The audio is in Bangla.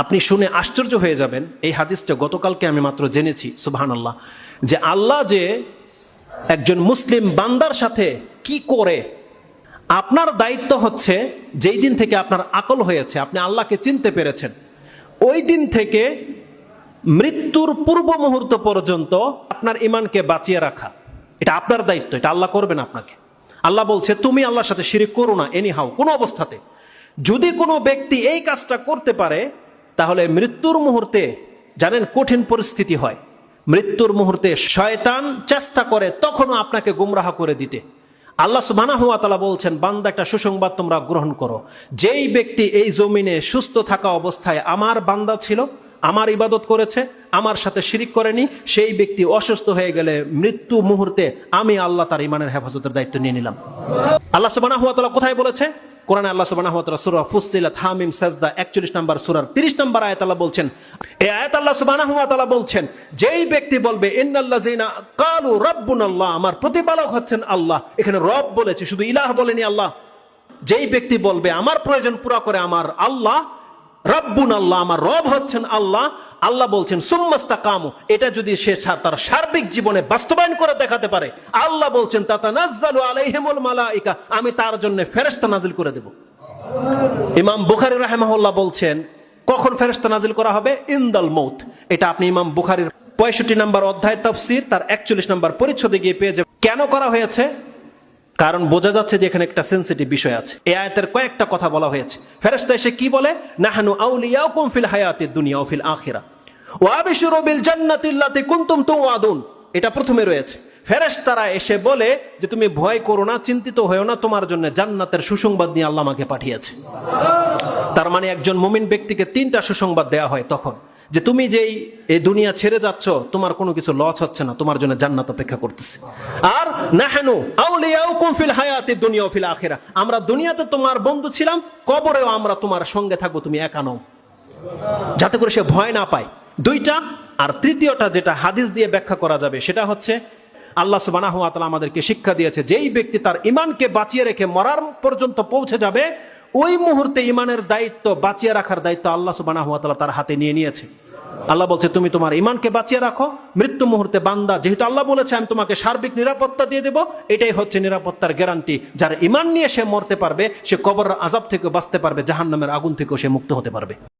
আপনি শুনে আশ্চর্য হয়ে যাবেন, এই হাদিসটা গতকালকে আমি মাত্র জেনেছি সুবহান আল্লাহ যে আল্লাহ যে একজন মুসলিম বান্দার সাথে কি করে, আপনার দায়িত্ব হচ্ছে যেই দিন থেকে আপনার আকল হয়েছে, আপনি আল্লাহকে চিনতে পেরেছেন, ওই দিন থেকে মৃত্যুর পূর্ব মুহূর্ত পর্যন্ত আপনার ইমানকে বাঁচিয়ে রাখা, এটা আপনার দায়িত্ব, এটা আল্লাহ করবেন আপনাকে। আল্লাহ বলছে, তুমি আল্লাহর সাথে শিরিক করো না এনি হাও কোনো অবস্থাতে। যদি কোনো ব্যক্তি এই কাজটা করতে পারে তাহলে মৃত্যুর মুহূর্তে জানেন কঠিন পরিস্থিতি হয়। মৃত্যুর মুহূর্তে শয়তান চেষ্টা করে তখনও আপনাকে গুমরাহ করে দিতে। আল্লাহ তাআলা বলছেন, বান্দা, একটা সুসংবাদ তোমরা গ্রহণ করো। যেই ব্যক্তি এই জমিনে সুস্থ থাকা অবস্থায় আমার বান্দা ছিল, আমার ইবাদত করেছে, আমার সাথে শিরিক করেনি, সেই ব্যক্তি অসুস্থ হয়ে গেলে মৃত্যু মুহূর্তে আমি আল্লাহ তার ইমানের হেফাজতের দায়িত্ব নিয়ে নিলাম। আল্লাহ তাআলা কোথায় বলেছে? কোরআনে আল্লাহ সুবহানাহু সুরা ফুসসিলাত হামিম সাজদা 41 নম্বর সুরার তিরিশ নম্বর আয়াতাল্লাহ বলছেন, এ আয়াত আল্লাহ বলছেন, যেই ব্যক্তি বলবে ইন্দাল্লাহিনা কালু রব্বুন আল্লাহ আমার প্রতিপালক হচ্ছেন আল্লাহ। এখানে রব বলেছে, শুধু ইলাহ বলেনি আল্লাহ। যেই ব্যক্তি বলবে, আমার প্রয়োজন পুরা করে আমার আল্লাহ রব্বুন আল্লাহ, আমার রব হচ্ছেন আল্লাহ। আল্লাহ বলছেন সুম্মাস্তা কামু এটা যদি সে তার সার্বিক জীবনে বাস্তবায়ন করে দেখাতে পারে, আল্লাহ বলছেন তাতা নাজ্জালু আলাইহিমুল মালাইকা। আমি তার জন্য ফেরেশতা নাজিল করে দেব। ইমাম বুখারী রাহেমাহুল্লাহ বলছেন, কখন ফেরেশতা নাজিল করা হবে? ইনদাল মৌত এটা আপনি ইমাম বুখারীর পঁয়ষট্টি নম্বর অধ্যায় তফসির, তার একচল্লিশ নম্বর পরিচ্ছদে গিয়ে পেয়ে যাবেন। কেন করা হয়েছে? কারণ বোঝা যাচ্ছে যে এখানে একটা সেন্সিটিভ বিষয় আছে। এ আয়াতের কয়েকটা কথা বলা হয়েছে। ফেরেশতা এসে কি বলে? নাহানু আউলিয়াকুম ফিল হায়াতি দুনিয়া ফিল আখিরা। ওয়া আবিশিরু বিল জান্নাতি আল্লাতি কুনতুম তুওয়াদুন। এটা প্রথমে রয়েছে। ফেরেশতারা এসে বলে যে, তুমি ভয় করো না, চিন্তিত হয়েও না, তোমার জন্য জান্নাতের সুসংবাদ নিয়ে আল্লাহ আমাকে পাঠিয়েছে। তার মানে একজন মুমিন ব্যক্তিকে তিনটা সুসংবাদ দেয়া হয় তখন। যে তুমি যেই এই দুনিয়া ছেড়ে যাচ্ছ, তোমার কোনো কিছু লস হচ্ছে না, তোমার জন্য জান্নাত অপেক্ষা করতেছে। আর নাহানু আউলিয়াউকুম ফিল হায়াতি দুনিয়া ফিল আখিরা। আমরা দুনিয়াতে তোমার বন্ধু ছিলাম, কবরেও আমরা তোমার সঙ্গে থাকব, তুমি একা নও। যাতে করে সে ভয় না পায়। দুইটা আর তৃতীয়টা যেটা হাদিস দিয়ে ব্যাখ্যা করা যাবে, সেটা হচ্ছে আল্লাহ সুবানাহু আমাদেরকে শিক্ষা দিয়েছে, যেই ব্যক্তি তার ইমানকে বাঁচিয়ে রেখে মরার পর্যন্ত পৌঁছে যাবে ওই মুহূর্তে ইমানের দায়িত্ব বাঁচিয়ে রাখার দায়িত্ব আল্লাহ সুবানাহু আতালা তার হাতে নিয়ে নিয়েছে। আল্লাহ বলছে, তুমি তোমার ইমানকে বাঁচিয়ে রাখো। মৃত্যু মুহূর্তে বান্দা, যেহেতু আল্লাহ বলেছে, আমি তোমাকে সার্বিক নিরাপত্তা দিয়ে দেব, এটাই হচ্ছে নিরাপত্তার গ্যারান্টি যার ইমান নিয়ে সে মরতে পারবে, সে কবর আজাব থেকে বাঁচতে পারবে, জাহান্নামের আগুন থেকেও সে মুক্ত হতে পারবে।